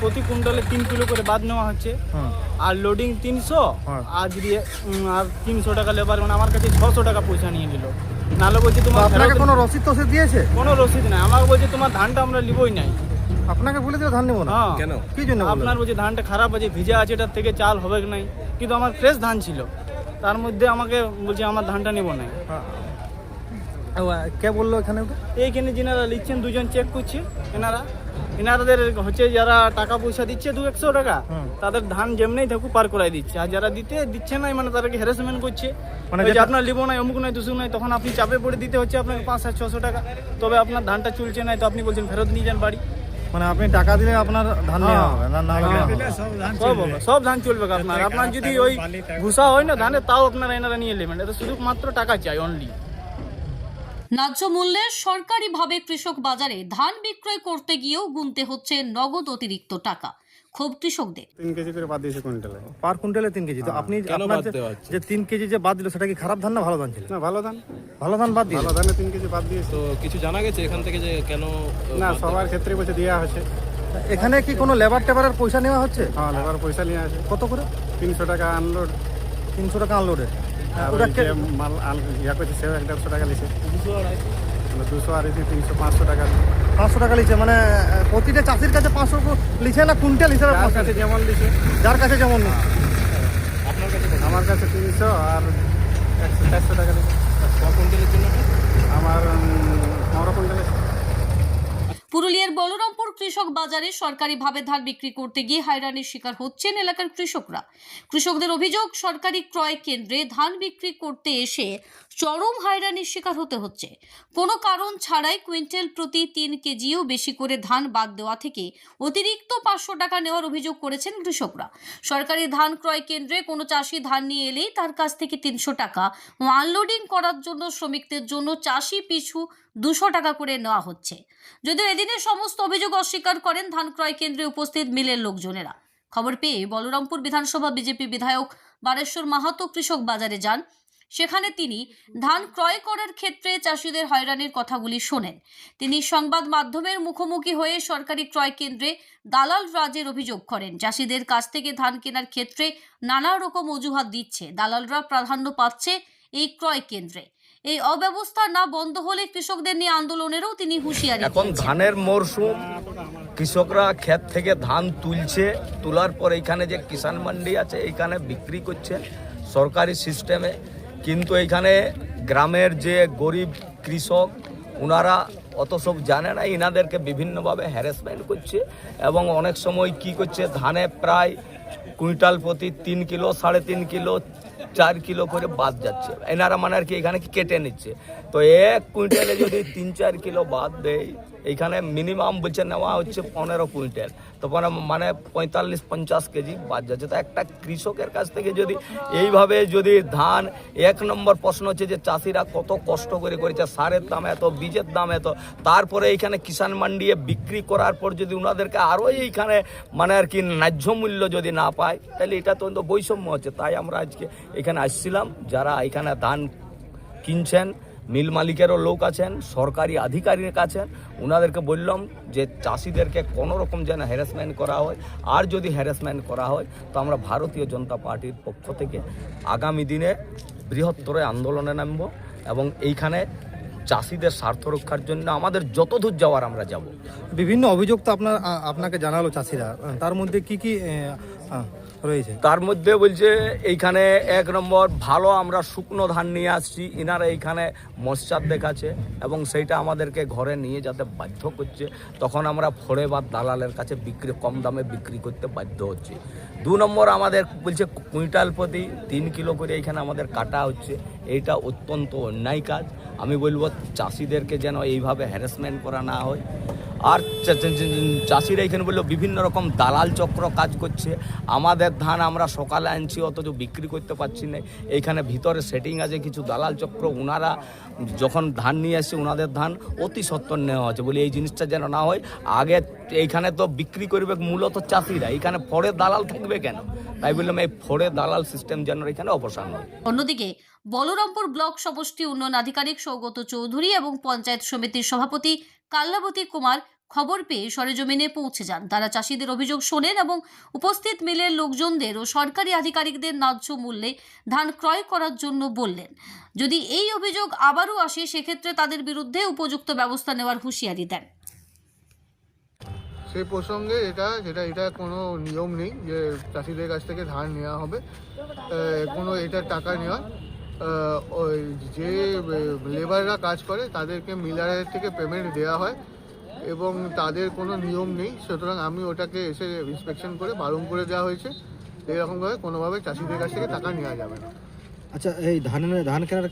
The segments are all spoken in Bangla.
প্রতি কুইন্টালে তিন কিলো করে বাদ নেওয়া হচ্ছে। আর লোডিং তিনশো। আর যদি আর তিনশো টাকা লেবার মানে আমার কাছে ছশো টাকা পয়সা নিয়ে নিল। নাহলে বলছে তোমার আপনাকে কোনো রসিদ টসিদ দিয়েছে? কোনো রসিদ নাই। আমাকে বলছে তোমার ধানটা আমরা নিবই নাই। আপনাকে বলে দিল ধান নেব না? হ্যাঁ। কেন? কি জন্য আপনার বলছে ধানটা খারাপ আছে ভিজা আছে এটার থেকে চাল হবে কি নাই? কিন্তু আমার ফ্রেশ ধান ছিল। তার মধ্যে আমাকে বলছে আমার ধানটা নেব না হ্যাঁ। কে বলল এখানে? এইখানে যেনারা লিখছেন দুজন চেক করছে এনারা। এনারাদের হচ্ছে যারা টাকা পয়সা দিচ্ছে দু একশো টাকা হুম। তাদের ধান যেমনি থাকুক পার করাই দিচ্ছে। আর যারা দিতে দিচ্ছে না মানে তাদেরকে হ্যারাসমেন্ট করছে। মানে আপনার লিবো নাই অমুক নাই দুসুক নাই তখন আপনি চাপে পড়ে দিতে হচ্ছে আপনাকে পাঁচ হাজার ছশো টাকা। তবে আপনার ধানটা চলছে না তো আপনি বলছেন ফেরত নিয়ে যান বাড়ি। মানে আপনি টাকা দিলে আপনার ধান। সব ধান চলবে। আপনার। আপনার যদি ওই ভুসা হয় না ধানে তাও আপনারা এনারা নিয়ে নেবেন। এটা শুধু মাত্র টাকা চাই অনলি ন্যায্য মূল্যে সরকারিভাবে কৃষক বাজারে ধান বিক্রয় করতে গিয়েও গুনতে হচ্ছে নগদ অতিরিক্ত টাকা। ক্ষোভ কৃষকদের। তিন কেজি করে বাদ দিয়েছে কুইন্টালে। পার কুইন্টালে তিন কেজি। তো আপনি আপনার যে- যে তিন কেজি যে বাদ দিল সেটা কি খারাপ ধান না ভালো ধান ছিল? না ভালো ধান। ভালো ধান বাদ দিল ভালো ধানে তিন কেজি বাদ দিয়েছে। তো কিছু জানা গেছে এখান থেকে যে কেন না সবার ক্ষেত্রে বলছে দেওয়া হচ্ছে। এখানে কি কোনো লেবার টেবারের পয়সা নেওয়া হচ্ছে? হ্যাঁ লেবার পয়সা নিয়ে আসে কত করে? তিনশো টাকা আনলোড তিনশো টাকা আনলোডে আর ওটা ওই কে- যে মাল ইয়া করছে সেও এক দেড়শো টাকা লিছে। মানে দুশো আর এদিকে তিনশো পাঁচশো টাকা পাঁচশো টাকা লিখছে মানে প্রতিটা চাষির কাছে পাঁচশো লিখছে না কুইন্টাল হিসাবে যার কাছে যেমন লিছে। যার কাছে যেমন আপনার কাছে আমার কাছে তিনশো আর একশো চারশো টাকা লিছে। কুইন্টালের জন্য? আমার পনেরো পুরুলিয়ার বলরামপুর কৃষক বাজারে সরকারিভাবে ধান বিক্রি করতে গিয়ে হয়রানির শিকার হচ্ছেন এলাকার কৃষকরা। কৃষকদের অভিযোগ, সরকারি ক্রয় কেন্দ্রে ধান বিক্রি করতে এসে চরম হয়রানির শিকার হতে হচ্ছে। কোনো কারণ ছাড়াই কুইন্টাল প্রতি তিন কেজিও বেশি করে ধান বাদ দেওয়া থেকে অতিরিক্ত পাঁচশো টাকা নেওয়ার অভিযোগ করেছেন কৃষকরা। সরকারি ধান ক্রয় কেন্দ্রে কোনো চাষি ধান নিয়ে এলেই তার কাছ থেকে তিনশো টাকা আনলোডিং করার জন্য শ্রমিকদের জন্য চাষি পিছু দুশো টাকা করে নেওয়া হচ্ছে। যদিও এদিনের সমস্ত অভিযোগ অস্বীকার করেন ধান ক্রয় কেন্দ্রে উপস্থিত মিলের লোকজনেরা। খবর পেয়ে বলরামপুর বিধানসভা বিজেপি বিধায়ক বারেশ্বর মাহাতো কৃষক বাজারে যান। সেখানে তিনি ধান ক্রয় করার ক্ষেত্রে চাষিদের হয়রানির কথাগুলি শোনেন। তিনি সংবাদ মাধ্যমের মুখোমুখি হয়ে সরকারি ক্রয় কেন্দ্রে দালাল রাজের অভিযোগ করেন। চাষিদের কাছ থেকে ধান কেনার ক্ষেত্রে নানা রকম অজুহাত দিচ্ছে। দালালরা প্রাধান্য পাচ্ছে এই ক্রয় কেন্দ্রে। এই অব্যবস্থা না বন্ধ হলে কৃষকদের নিয়ে আন্দোলনেরও তিনি হুঁশিয়ারি এখন ধানের মরশুম, কৃষকরা ক্ষেত থেকে ধান তুলছে, তোলার পর এইখানে যে কিষাণ মান্ডি আছে, এইখানে বিক্রি করছে সরকারি সিস্টেমে। কিন্তু এইখানে গ্রামের যে গরিব কৃষক ওনারা অত সব জানে না, ইনাদেরকে বিভিন্নভাবে হ্যারাসমেন্ট করছে এবং অনেক সময় কি করছে, ধানে প্রায় কুইন্টাল প্রতি তিন কিলো, সাড়ে তিন কিলো চার কিলো করে বাদ যাচ্ছে। এনারা মানে আর কি এখানে কেটে নিচ্ছে? তো এক কুইন্টালে যদি তিন চার কিলো বাদ দেয় এইখানে মিনিমাম বলছে নেওয়া হচ্ছে পনেরো কুইন্টাল। তো পরে মানে পঁয়তাল্লিশ পঞ্চাশ কেজি বাদ যাচ্ছে। তো একটা কৃষকের কাছ থেকে যদি এইভাবে যদি ধান, এক নম্বর প্রশ্ন হচ্ছে যে চাষিরা কত কষ্ট করে করেছে, সারের দাম এত, বীজের দাম এত, তারপরে এইখানে কিষাণ মান্ডিয়ে বিক্রি করার পর যদি ওনাদেরকে আরও এইখানে মানে আর কি ন্যায্য মূল্য যদি না পায়, তাহলে এটা তো বৈষম্য হচ্ছে তাই আমরা আজকে এখানে আসছিলাম, যারা এখানে ধান কিনছেন, মিল মালিকেরও লোক আছেন, সরকারি আধিকারিক আছেন ওনাদেরকে বললাম যে চাষিদেরকে কোনো রকম যেন হ্যারাসমেন্ট করা হয়, আর যদি হ্যারাসমেন্ট করা হয়, তো আমরা ভারতীয় জনতা পার্টির পক্ষ থেকে আগামী দিনে বৃহত্তর আন্দোলনে নামব এবং এইখানে চাষিদের স্বার্থ রক্ষার জন্য আমাদের যত দূর যাওয়ার আমরা যাব। বিভিন্ন অভিযোগ তো আপনার আপনাকে জানালো চাষিরা। তার মধ্যে কি কি রয়েছে। তার মধ্যে বলছে, এইখানে এক নম্বর, ভালো আমরা শুকনো ধান নিয়ে আসছি। ইনারা এইখানে মশ্চার দেখাচ্ছে এবং সেইটা আমাদেরকে ঘরে নিয়ে যাতে বাধ্য করছে। তখন আমরা ফড়ে বা দালালের কাছে বিক্রি, কম দামে বিক্রি করতে বাধ্য হচ্ছি। দু নম্বর, আমাদের বলছে, কুইন্টাল প্রতি তিন কিলো করে এইখানে আমাদের কাটা হচ্ছে। এইটা অত্যন্ত অন্যায় কাজ। আমি বলব, চাষিদেরকে যেন এইভাবে হ্যারাসমেন্ট করা না হয়। আর চাষিরা এখানে বলল, বিভিন্ন রকম দালাল চক্র কাজ করছে। আমাদের ধান আমরা সকালে আনছি, অথচ বিক্রি করতে পারছি না। এইখানে ভিতরে সেটিং আছে কিছু দালাল চক্র। ওনারা যখন ধান নিয়ে আসছে ওনাদের ধান অতি সত্তর নেওয়া হচ্ছে। বলি, এই জিনিসটা যেন না হয়, আগে এইখানে তো বিক্রি করবে মূলত চাষিরা। এখানে ফড়ে দালাল থাকবে কেন? তাই বললাম, এই ফড়ে দালাল সিস্টেম যেন এখানে অবসান হয়। অন্যদিকে, বলরামপুর ব্লক সমষ্টি উন্নয়ন আধিকারিক সৌগত চৌধুরী এবং পঞ্চায়েত সমিতির সভাপতি কাল্লাবতী কুমার খবর পেয়ে সরেজমিনে পৌঁছে যান। তারা চাষিদের অভিযোগ শোনেন এবং উপস্থিত মিলের লোকজনদের ও সরকারি আধিকারিকদের ন্যায্য মূল্যে ধান ক্রয় করার জন্য বললেন। যদি এই অভিযোগ আবারও আসে, সেক্ষেত্রে তাদের বিরুদ্ধে উপযুক্ত ব্যবস্থা নেওয়ার হুঁশিয়ারি দেন। সেই প্রসঙ্গে এটা যেটা এটা কোনো নিয়ম নেই যে চাষিদের কাছ থেকে ধান নেওয়া হবে। কোনো এটা টাকা নেওয়া। ওই যে লেবাররা কাজ করে, তাদেরকে মিলারের থেকে পেমেন্ট দেওয়া হয়। এবং তাদের কোনো নিয়ম নেই। সুতরাং আমি ওটাকে এসে ইন্সপেকশন করে বারণ করে দেওয়া হয়েছে। এরকমভাবে কোনোভাবে চাষিদের কাছ থেকে টাকা নেওয়া যাবে না। আচ্ছা এই ধানের ধান কেনার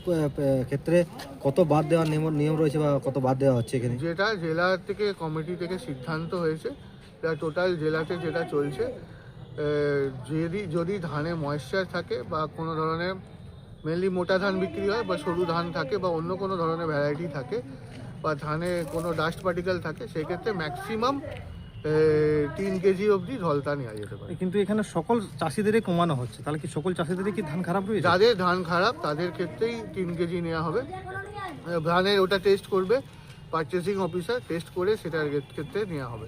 ক্ষেত্রে কত বাদ দেওয়ার নিয়ম নিয়ম রয়েছে বা কত বাদ দেওয়া হচ্ছে এখানে? যেটা জেলা থেকে কমিটি থেকে সিদ্ধান্ত হয়েছে। টোটাল জেলাতে যেটা চলছে যদি যদি ধানে ময়েশ্চার থাকে বা কোনো ধরনের মেনলি মোটা ধান বিক্রি হয় বা সরু ধান থাকে বা অন্য কোনো ধরনের ভ্যারাইটি থাকে বা ধানে কোনো ডাস্ট পার্টিকেল থাকে সেক্ষেত্রে ম্যাক্সিমাম তিন কেজি অবধি ধলতা নেওয়া যেতে পারে। কিন্তু এখানে সকল চাষিদেরই কমানো হচ্ছে তাহলে কি সকল চাষিদেরই কি ধান খারাপ রয়েছে? যাদের ধান খারাপ তাদের ক্ষেত্রেই তিন কেজি নেওয়া হবে। ধানের ওটা টেস্ট করবে পারচেসিং অফিসার টেস্ট করে সেটার ক্ষেত্রে নেওয়া হবে।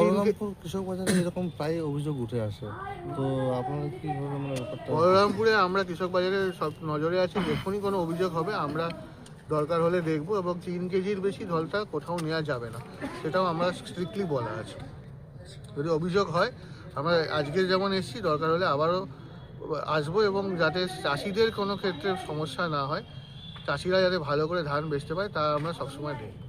তিন কৃষক বাজারে এরকম প্রায় অভিযোগ উঠে আসে। তো আপনারা কীভাবে মানে বলরামপুরে আমরা কৃষক বাজারে সব নজরে আছি যখনই কোনো অভিযোগ হবে আমরা দরকার হলে দেখব এবং তিন কেজির বেশি ধলটা কোথাও নেওয়া যাবে না। সেটাও আমরা স্ট্রিক্টলি বলা আছে। যদি অভিযোগ হয়, আমরা আজকে যেমন এসছি, দরকার হলে আবারও আসব এবং যাতে চাষিদের কোনো ক্ষেত্রে সমস্যা না হয়, চাষিরা যাতে ভালো করে ধান বেচতে পারে, তা আমরা সবসময় দেখব।